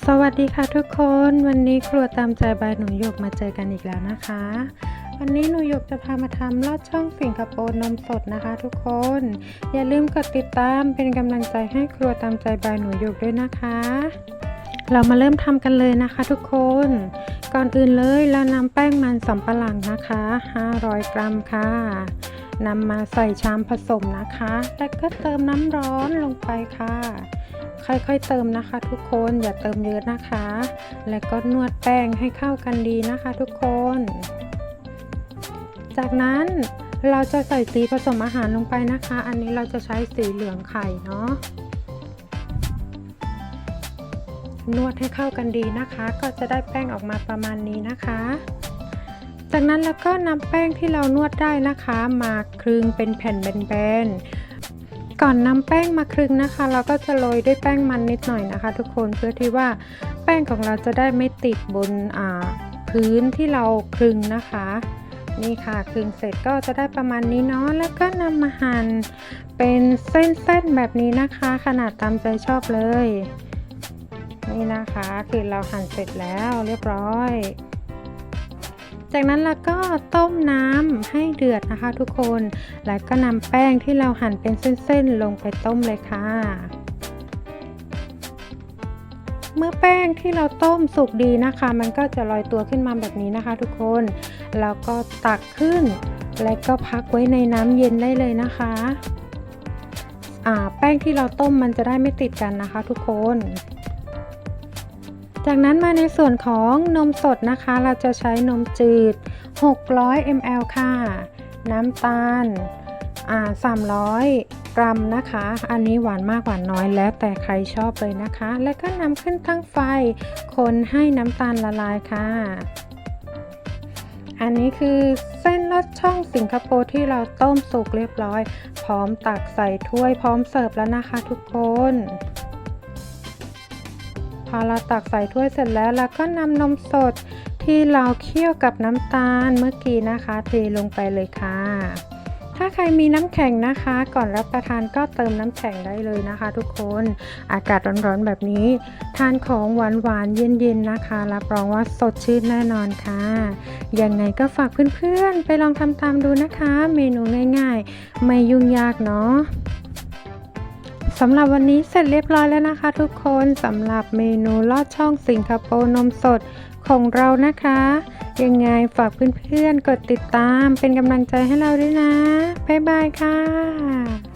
สวัสดีค่ะทุกคนวันนี้ครัวตามใจบายหนูหยกมาเจอกันอีกแล้วนะคะ วันนี้หนูหยกจะพามาทำลอดช่องสิงคโปร์นมสดนะคะทุกคน อย่าลืมกดติดตามเป็นกำลังใจให้ครัวตามใจบายหนูหยกด้วยนะคะ เรามาเริ่มทำกันเลยนะคะทุกคน ก่อนอื่นเลยเรานำแป้งมันสำปะหลังนะคะ 500 กรัมค่ะนำมาใส่ชามผสมนะคะ แล้วก็เติมน้ำร้อนลงไปค่ะ ค่อยๆเติมนะคะ ทุกคนอย่าเติมเยอะนะคะ แล้วก็นวดแป้งให้เข้ากันดีนะคะ ทุกคน จากนั้นเราจะใส่สีผสมอาหารลงไปนะคะ อันนี้เราจะใช้สีเหลืองไข่เนาะนวดให้เข้ากันดีนะคะ ก็จะได้แป้งออกมาประมาณนี้นะคะ จากนั้นแล้วก็นำแป้งที่เรานวดได้นะคะ มาคลึงเป็นแผ่นแบนๆ ก่อนนำแป้งมาคลึงนะคะ เราก็จะโรยด้วยแป้งมันนิดหน่อยนะคะ ทุกคนเพื่อที่ว่าแป้งของเราจะได้ไม่ติดบนอ่าพื้นที่เราคลึงนะคะ นี่ค่ะคลึงเสร็จก็จะได้ประมาณนี้เนาะแล้วก็นำมาหั่นเป็นเส้นๆแบบนี้นะคะ ขนาดตามใจชอบเลย นี่นะคะคือเราหั่นเสร็จแล้วเรียบร้อย จากนั้นเราก็ต้มน้ำให้เดือดนะคะทุกคน แล้วก็นำแป้งที่เราหั่นเป็นเส้นๆ ลงไปต้มเลยค่ะเมื่อแป้งที่เราต้มสุกดีนะคะ มันก็จะลอยตัวขึ้นมาแบบนี้นะคะ ทุกคน แล้วก็ตักขึ้น และก็พักไว้ในน้ำเย็นได้เลยนะคะแป้งที่เราต้มมันจะได้ไม่ติดกันนะคะ ทุกคน จากนั้นมาในส่วนของนมสดนะคะ เราจะใช้นมจืด 600 ml ค่ะ น้ำตาลอ่า300 กรัมนะคะ อันนี้หวานมากหวานน้อยแล้วแต่ใครชอบเลยนะคะ แล้วก็นำขึ้นตั้งไฟ คนให้น้ำตาลละลายค่ะ อันนี้คือเส้นลอดช่องสิงคโปร์ที่เราต้มสุกเรียบร้อย พร้อมตักใส่ถ้วยพร้อมเสิร์ฟแล้วนะคะทุกคน อเราตักใส่ถ้วยเสร็จแล้วเราก็นำนมสดที่เราเคี่ยวกับน้ำตาลเมื่อกี้นะคะ เทลงไปเลยค่ะ ถ้าใครมีน้ำแข็งนะคะ ก่อนรับประทานก็เติมน้ำแข็งได้เลยนะคะ ทุกคนอากาศร้อนๆแบบนี้ ทานของหวานๆเย็นๆนะคะ รับรองว่าสดชื่นแน่นอนค่ะ ยังไงก็ฝากเพื่อนๆ ไปลองทำตามดูนะคะ เมนูง่ายๆ ไม่ยุ่งยากเนาะ สำหรับวันนี้เสร็จเรียบร้อยแล้วนะคะทุกคนสำหรับเมนูลอดช่องสิงคโปร์นมสดของเรานะคะ ยังไงฝากเพื่อนๆ กดติดตามเป็นกำลังใจให้เราด้วยนะ บ๊ายบายค่ะ